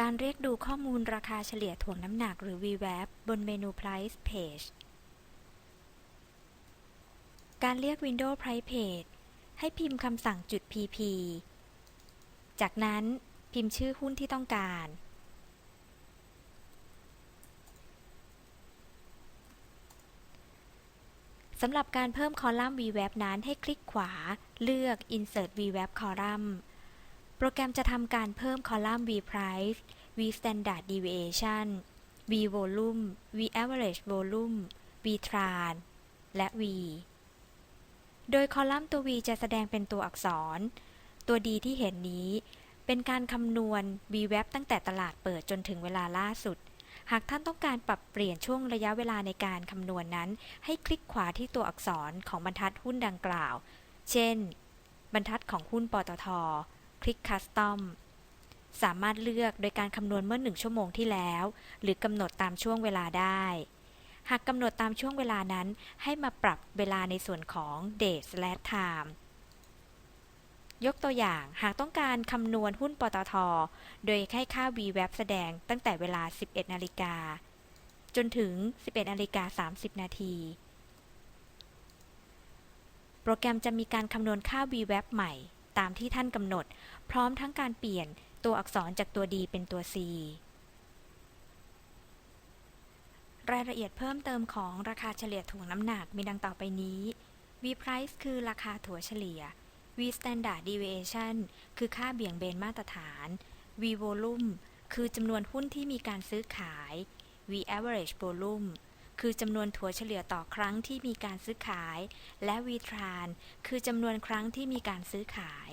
การเรียกดูข้อมูลราคาเฉลี่ยถ่วงน้ำหนักหรือ VWAP บนเมนู Price Page การเรียก Window Price Page ให้พิมพ์คำสั่งจุด pp จากนั้นพิมพ์ชื่อหุ้นที่ต้องการ สำหรับการเพิ่มคอลัมน์ VWAP นั้นให้คลิกขวา เลือก Insert VWAP Column โปรแกรมจะทำการเพิ่มคอลัมน์ V Price V Standard Deviation V Volume V Average Volume V Tran และ V โดยคอลัมน์ตัว V จะแสดงเป็นตัวอักษร ตัว D ที่เห็นนี้ เป็นการคำนวณ VWAP ตั้งแต่ตลาดเปิดจนถึงเวลาล่าสุด หากท่านต้องการปรับเปลี่ยนช่วงระยะเวลาในการคำนวณนนั้น ให้คลิกขวาที่ตัวอักษรของบรรทัดหุ้นดังกล่าว เช่น บรรทัดของหุ้นปตท คลิก Custom สามารถเลือกโดยการคำนวณเมื่อหนึ่งชั่วโมงที่แล้ว หรือกำหนดตามช่วงเวลาได้ หากกำหนดตามช่วงเวลานั้น ให้มาปรับเวลาในส่วนของ date s l a s time ยกตัวอย่าง หากต้องการคำนวณหุ้นปตท โดยให้ค่า VWAP แสดงตั้งแต่เวลา 11 นาฬิกา จนถึง 11 นาฬิกา 30 นาที โปรแกรมจะมีการคำนวณค่า VWAP ใหม่ ตามที่ท่านกำหนด พร้อมทั้งการเปลี่ยนตัวอักษรจากตัว D เป็นตัว C รายละเอียดเพิ่มเติมของราคาเฉลี่ยถ่วงน้ำหนักมีดังต่อไปนี้ V price คือราคาถั่วเฉลี่ย V standard deviation คือค่าเบี่ยงเบนมาตรฐาน V volume คือจำนวนหุ้นที่มีการซื้อขาย V average volume คือจำนวนถั่วเฉลี่ยต่อครั้งที่มีการซื้อขาย และวีทราน คือจำนวนครั้งที่มีการซื้อขาย